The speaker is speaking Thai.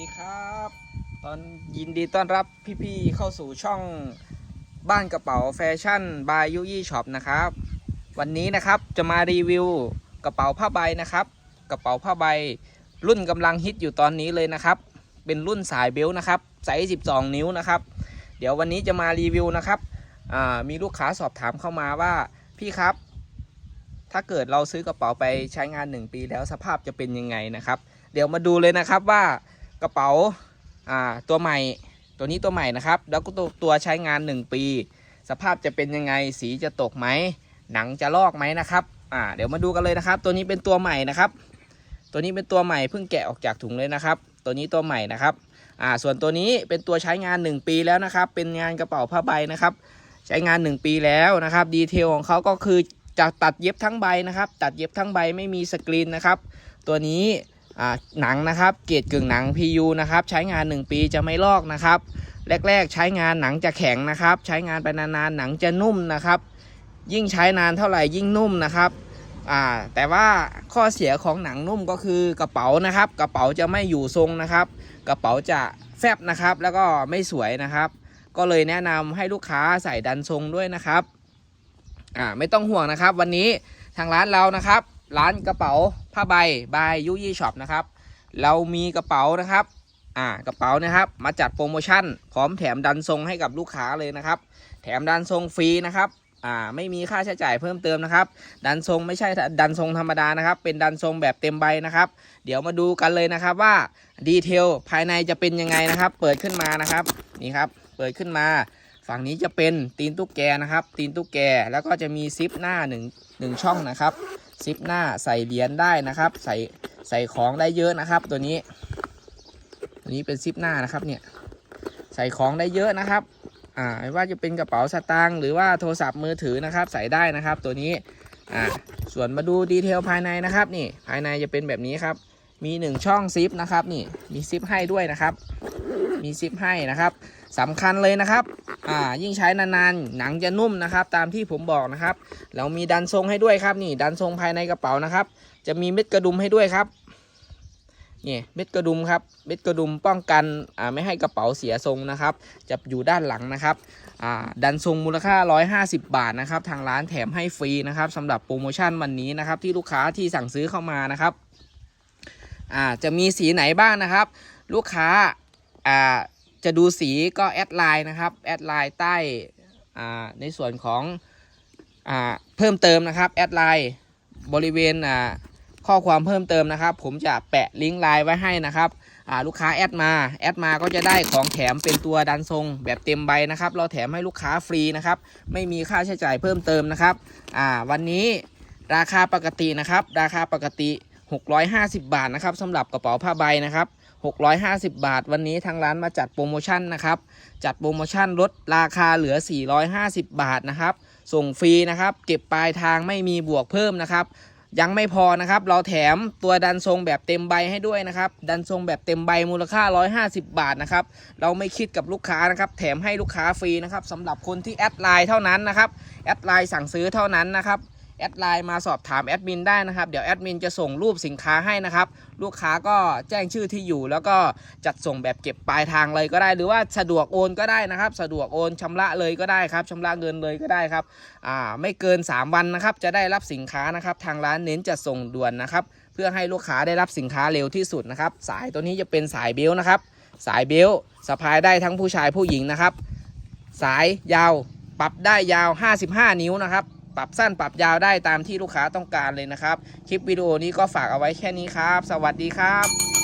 ดีครับ ตอนยินดีต้อนรับพี่ๆเข้าสู่ช่องบ้านกระเป๋าแฟชั่นบายยุยี่ช็อปนะครับ วันนี้นะครับจะมารีวิวกระเป๋าผ้าใบนะครับ กระเป๋าผ้าใบ รุ่นกำลังฮิตอยู่ตอนนี้เลยนะครับ เป็นรุ่นสายเบลต์นะครับไซส์12 นิ้วนะครับ เดี๋ยววันนี้จะมารีวิวนะครับมีลูกค้าสอบถามเข้ามาว่าพี่ครับ ถ้าเกิดเราซื้อกระเป๋าไปใช้งาน 1 ปีแล้วสภาพจะเป็นยังไงนะครับ เดี๋ยวมาดูเลยนะครับว่า ระเป๋าอ่าตัวใหม่ตัวนี้ตัวใหม่นะครับ แล้วก็ตัวตัวใช้งาน 1 ปี สภาพจะเป็นยังไงสีจะตกไหมหนังจะลอกไหมนะครับอ่าเดี๋ยวมาดูกันเลยนะครับ ตัวนี้เป็นตัวใหม่นะครับ ตัวนี้เป็นตัวใหม่เพิ่งแกะออกจากถุงเลยนะครับ ตัวนี้ตัวใหม่นะครับอ่าส่วนตัวนี้เป็นตัวใช้งาน 1 ปีแล้วนะครับ เป็นงานกระเป๋าผ้าใบนะครับ ใช้งาน 1 ปีแล้วนะครับดีเทลของเขาก็คือจะตัดเย็บทั้งใบนะครับ ตัดเย็บทั้งใบไม่มีสกรีนนะครับ ตัวนี้ หนังนะครับ เกรดกึ่งหนัง PU นะครับ ใช้งาน 1 ปีจะไม่ลอกนะครับ แรก ๆ ใช้งานหนังจะแข็งนะครับ ใช้งานไปนานๆหนังจะนุ่มนะครับ ยิ่งใช้นานเท่าไหร่ยิ่งนุ่มนะครับแต่ว่าข้อเสียของหนังนุ่มก็คือกระเป๋านะครับ กระเป๋าจะไม่อยู่ทรงนะครับ กระเป๋าจะแฟบนะครับ แล้วก็ไม่สวยนะครับ ก็เลยแนะนำให้ลูกค้าใส่ดันทรงด้วยนะครับไม่ต้องห่วงนะครับ วันนี้ทางร้านเรานะครับ ร้านกระเป๋าผ้าใบบายยุยี่ช็อปนะครับ เรามีกระเป๋านะครับ อ่ากระเป๋านะครับมาจัดโปรโมชั่น พร้อมแถมดันทรงให้กับลูกค้าเลยนะครับ แถมดันทรงฟรีนะครับอ่าไม่มีค่าใช้จ่ายเพิ่มเติมนะครับ ดันทรงไม่ใช่ดันทรงธรรมดานะครับ เป็นดันทรงแบบเต็มใบนะครับ เดี๋ยวมาดูกันเลยนะครับว่าดีเทลภายในจะเป็นยังไงนะครับ เปิดขึ้นมานะครับนี่ครับ เปิดขึ้นมาฝั่งนี้จะเป็นตีนตุ๊กแกนะครับ ตีนตุ๊กแกแล้วก็จะมีซิปหน้าหนึ่งหนึ่งช่องนะครับ ซิปหน้าใส่เหรียญได้นะครับ ใส่ใส่ของได้เยอะนะครับ ตัวนี้ ตัวนี้เป็นซิปหน้านะครับเนี่ยใส่ของได้เยอะนะครับอ่าไม่ว่าจะเป็นกระเป๋าสตางค์หรือว่าโทรศัพท์มือถือนะครับ ใส่ได้นะครับ ตัวนี้อ่าส่วนมาดูดีเทลภายในนะครับนี่ภายในจะเป็นแบบนี้ครับ มีหนึ่งช่องซิปนะครับนี่มีซิปให้ด้วยนะครับ มีซิปให้นะครับสำคัญเลยนะครับ อ่า ยิ่งใช้นานๆ หนังจะนุ่มนะครับ ตามที่ผมบอกนะครับ เรามีดันทรงให้ด้วยครับ นี่ ดันทรงภายในกระเป๋านะครับ จะมีเม็ดกระดุมให้ด้วยครับ นี่ เม็ดกระดุมครับ เม็ดกระดุมป้องกัน อ่า ไม่ให้กระเป๋าเสียทรงนะครับ จะอยู่ด้านหลังนะครับ อ่า ดันทรงมูลค่า 150 บาทนะครับ ทางร้านแถมให้ฟรีนะครับสำหรับโปรโมชั่นวันนี้นะครับ ที่ลูกค้าที่สั่งซื้อเข้ามานะครับ อ่า จะมีสีไหนบ้างนะครับ ลูกค้า อ่าจะดูสีก็แอดไลน์นะครับแอดไลน์ใต้อ่าในส่วนของอ่าเพิ่มเติมนะครับแอดไลน์บริเวณอ่าข้อความเพิ่มเติมนะครับ ผมจะแปะลิงก์ไลน์ไว้ให้นะครับลูกค้าแอดมาแอดมาก็จะได้ของแถมเป็นตัวดันทรงแบบเต็มใบนะครับ เราแถมให้ลูกค้าฟรีนะครับ ไม่มีค่าใช้จ่ายเพิ่มเติมนะครับวันนี้ราคาปกตินะครับ ราคาปกติ 650 บาทนะครับสำหรับกระเป๋าผ้าใบนะครับ 650 บาท วันนี้ทางร้านมาจัดโปรโมชั่นนะครับ จัดโปรโมชั่นลดราคาเหลือ 450 บาทนะครับ ส่งฟรีนะครับ เก็บปลายทางไม่มีบวกเพิ่มนะครับ ยังไม่พอนะครับ เราแถมตัวดันทรงแบบเต็มใบให้ด้วยนะครับ ดันทรงแบบเต็มใบมูลค่า 150 บาทนะครับ เราไม่คิดกับลูกค้านะครับ แถมให้ลูกค้าฟรีนะครับสำหรับคนที่แอดไลน์เท่านั้นนะครับ แอดไลน์สั่งซื้อเท่านั้นนะครับ แอดไลน์มาสอบถามแอดมินได้นะครับ เดี๋ยวแอดมินจะส่งรูปสินค้าให้นะครับ ลูกค้าก็แจ้งชื่อที่อยู่ แล้วก็จัดส่งแบบเก็บปลายทางเลยก็ได้ หรือว่าสะดวกโอนก็ได้นะครับ สะดวกโอนชำระเลยก็ได้ครับชำระเงินเลยก็ได้ครับอ่าไม่เกิน 3 วันนะครับ จะได้รับสินค้านะครับ ทางร้านเน้นจะส่งด่วนนะครับ เพื่อให้ลูกค้าได้รับสินค้าเร็วที่สุดนะครับ สายตัวนี้จะเป็นสายเบลต์นะครับ สายเบลต์สะพายได้ทั้งผู้ชายผู้หญิงนะครับ สายยาวปรับได้ยาว 55 นิ้วนะครับ ปรับสั้นปรับยาวได้ตามที่ลูกค้าต้องการเลยนะครับ คลิปวิดีโอนี้ก็ฝากเอาไว้แค่นี้ครับ สวัสดีครับ